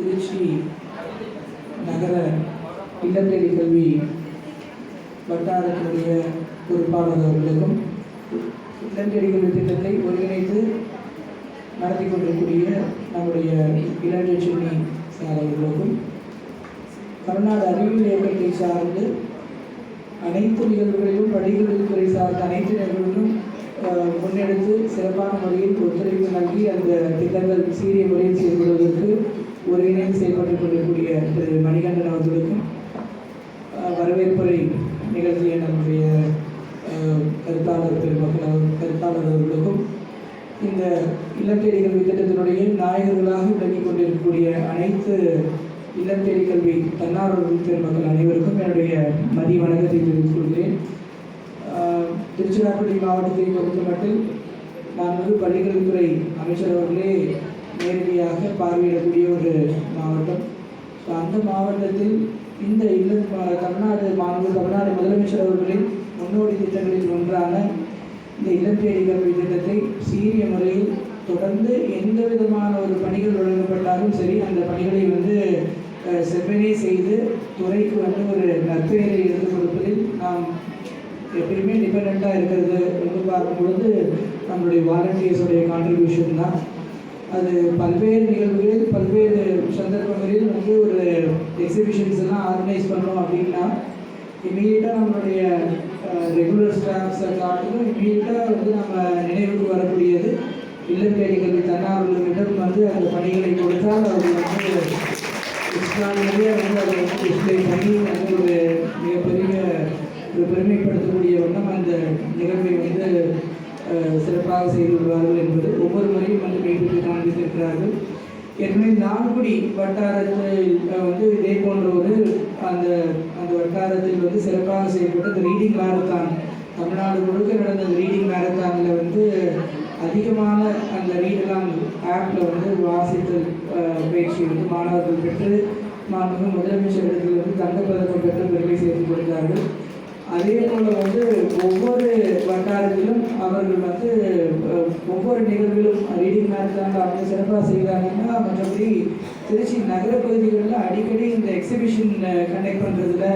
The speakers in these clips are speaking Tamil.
திருச்சி நகர இல்லத்தடி கல்வி வட்டாரத்தினுடைய பொறுப்பாளர் அவர்களுக்கும் இல்லத்தடி கல்வி திட்டத்தை ஒருங்கிணைத்து நடத்தி கொண்டிருக்கூடிய நம்முடைய இளஞ்செல்வி சார் அவர்களுக்கும் தமிழ்நாடு அறிவியல் இயக்கத்தை சார்ந்து அனைத்து நிகழ்வுகளிலும் படிக்கல்வித்துறை சார்ந்த அனைத்து நிகழ்வுகளிலும் முன்னெடுத்து சிறப்பான முறையில் ஒத்துழைப்பு நல்கி அந்த திட்டங்கள் சீரிய முறையில் செயல்படுவதற்கு ஒருங்கிணைந்து செயல்பட்டுக் கொண்டிருக்கக்கூடிய திரு மணிகண்டன் அவர்களுக்கும் வரவேற்புரை நிகழ்ச்சியை நம்முடைய கருத்தாளர் பெருமக்கள் கருத்தாளர் அவர்களுக்கும் இந்த இல்லத்தேடி கல்வி திட்டத்தினுடைய நாயகர்களாக விளங்கிக் கொண்டிருக்கக்கூடிய அனைத்து இல்லத்தேடி கல்வி தன்னார்வ பெருமக்கள் அனைவருக்கும் என்னுடைய மதிய வணக்கத்தை தெரிவித்துக் கொள்கிறேன். திருச்சிராப்பள்ளி மாவட்டத்தை பொறுத்தமட்டில் நான் வந்து பள்ளிக்கல்வித்துறை அமைச்சர் அவர்களே நேரடியாக பார்வையிடக்கூடிய ஒரு மாவட்டம். ஸோ அந்த மாவட்டத்தில் இந்த இல்ல தமிழ்நாடு மாநில தமிழ்நாடு முதலமைச்சர் அவர்களின் முன்னோடி திட்டங்களில் ஒன்றான இந்த இளம்பேடி கல்வி திட்டத்தை சீரிய முறையில் தொடர்ந்து எந்த விதமான ஒரு பணிகள் வழங்கப்பட்டாலும் சரி அந்த பணிகளை வந்து செவ்வனே செய்து துறைக்கு வந்து ஒரு நற்பெயரை எடுத்து கொடுப்பதில் நாம் எப்பயுமே டிபெண்ட்டாக இருக்கிறது வந்து பார்க்கும்பொழுது நம்மளுடைய வாலண்டியர்ஸுடைய கான்ட்ரிபியூஷன் தான். அது பல்வேறு நிகழ்வுகளில் பல்வேறு சந்தர்ப்பங்களில் வந்து ஒரு எக்ஸிபிஷன்ஸ் எல்லாம் ஆர்கனைஸ் பண்ணோம் அப்படின்னா இமீடியட்டாக நம்மளுடைய ரெகுலர் ஸ்டாஃப்ஸை காட்டிலும் இமீடியட்டாக வந்து நம்ம நினைவுக்கு வரக்கூடியது இல்லம் தேடி தன்னார்வலர்களிடம் வந்து அந்த பணிகளை கொடுத்தால் அவர் வந்து எக்ஸ்ட்ராடினரியாக வந்து அதை வந்து டிஸ்பிளே பண்ணி வந்து ஒரு மிகப்பெரிய ஒரு பெருமைப்படுத்தக்கூடிய வண்ணம் அந்த நிகழ்வை வந்து சிறப்பாக செய்து வருவார்கள் என்பது ஒவ்வொரு முறையும் வந்து மெய்ப்பிட்டு ஏற்கனவே நான்குடி வட்டாரத்தில் வந்து இதே போன்ற ஒரு அந்த அந்த வட்டாரத்தில் வந்து சிறப்பாக செய்யப்பட்ட அந்த ரீடிங் மேரத்தான் தமிழ்நாடு முழுக்க நடந்த அந்த ரீடிங் மேரத்தானில் வந்து அதிகமான அந்த ரீடலாம் ஆப்பில் வந்து வாசித்தல் பயிற்சி வந்து மாணவர்கள் பெற்று மாணவர்கள் முதலமைச்சர் இடத்தில் வந்து தங்கப்பதக்கம் பெற்று பெருமை சேர்த்து கொடுத்தார்கள். அதே போல் வந்து ஒவ்வொரு வட்டாரத்திலும் அவர்கள் வந்து ஒவ்வொரு நிகழ்விலும் ரீடிங் மேரத்தான் அவங்க சிறப்பாக செய்கிறாங்கன்னா மற்றபடி திருச்சி நகர பகுதிகளில் அடிக்கடி இந்த எக்ஸிபிஷன் கண்டக்ட் பண்ணுறதுல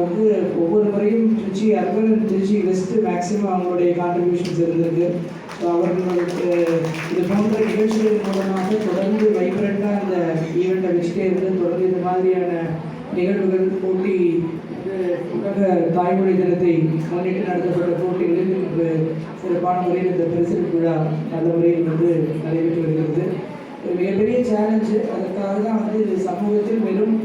வந்து ஒவ்வொரு முறையும் Trichy urban Trichy west maximum அவங்களுடைய கான்ட்ரிபியூஷன்ஸ் இருந்திருக்கு. ஸோ அவர்களுக்கு இது போன்ற நிகழ்ச்சிகள் மூலமாக தொடர்ந்து வைப்ரண்ட்டாக இந்த ஈவெண்ட்டை வச்சுட்டே இருந்து தொடர்ந்து இந்த மாதிரியான நிகழ்வுகள் போட்டி தாய்மொழி தினத்தை முன்னிட்டு நடத்தப்பட்ட போட்டிகளில் இன்று சிறப்பான முறையில் இந்த பரிசளிப்பு விழா நல்ல முறையில் வந்து நடைபெற்று வருகிறது. மிகப்பெரிய சேலஞ்சு அதற்காக தான் வந்து சமூகத்தில் வெறும்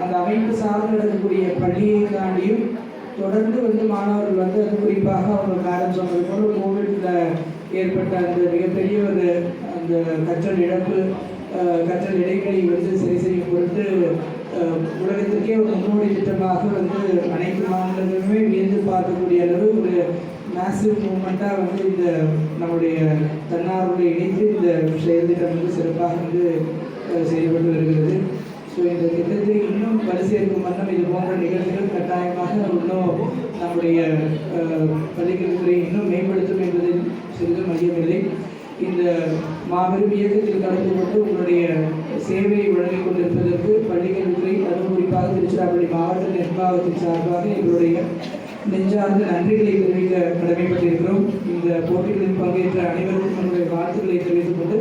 அந்த அமைப்பு சார்ந்து நடக்கக்கூடிய பள்ளியை தாண்டியும் தொடர்ந்து வந்து மாணவர்கள் வந்து அது குறிப்பாக அவங்க மேடம் சொன்னது போல கோவிட்ல ஏற்பட்ட அந்த மிகப்பெரிய ஒரு அந்த கற்றல் இழப்பு கற்றல் இடைவெளி வந்து சரி செய்யும் பொருட்டு உலகத்திற்கே ஒரு முன்னோடி திட்டமாக வந்து அனைத்து மாநிலங்களுமே வியந்து பார்க்கக்கூடிய அளவு ஒரு மேசிவ் மூமெண்ட்டாக வந்து இந்த நம்முடைய தன்னாருடைய இணைந்து இந்த செயல் திட்டம் வந்து சிறப்பாக வந்து செயல்பட்டு வருகிறது. ஸோ இந்த திட்டத்தை இன்னும் வலுசேர்க்கும் வண்ணம் இது போன்ற நிகழ்ச்சிகள் கட்டாயமாக இன்னும் நம்முடைய பள்ளிக்கல்வித்துறை இன்னும் மேம்படுத்தும் என்பதில் சிறிதும் மையமில்லை இந்த மாபெரும் இயக்கத்தில் கலந்து கொண்டு உங்களுடைய சேவையை வழங்கிக் கொண்டிருப்பதற்கு பள்ளிக்கல்வித்துறை அதுவும் குறிப்பாக திருச்சிராப்பள்ளி மாவட்ட நிர்வாகத்தின் சார்பாக எங்களுடைய நெஞ்சார்ந்த நன்றிகளை தெரிவிக்க கடமைப்பட்டிருக்கிறோம். இந்த போட்டிகளில் பங்கேற்ற அனைவருக்கும் நம்முடைய வாழ்த்துக்களை தெரிவித்துக் கொண்டு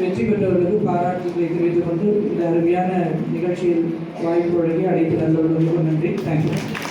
வெற்றி பெற்றவர்களுக்கு பாராட்டுகளை தெரிவித்துக் கொண்டு இந்த அருமையான நிகழ்ச்சியில் வாய்ப்பு வழங்கி அனைத்து நல்லவர்களுக்கும் நன்றி. தேங்க்யூ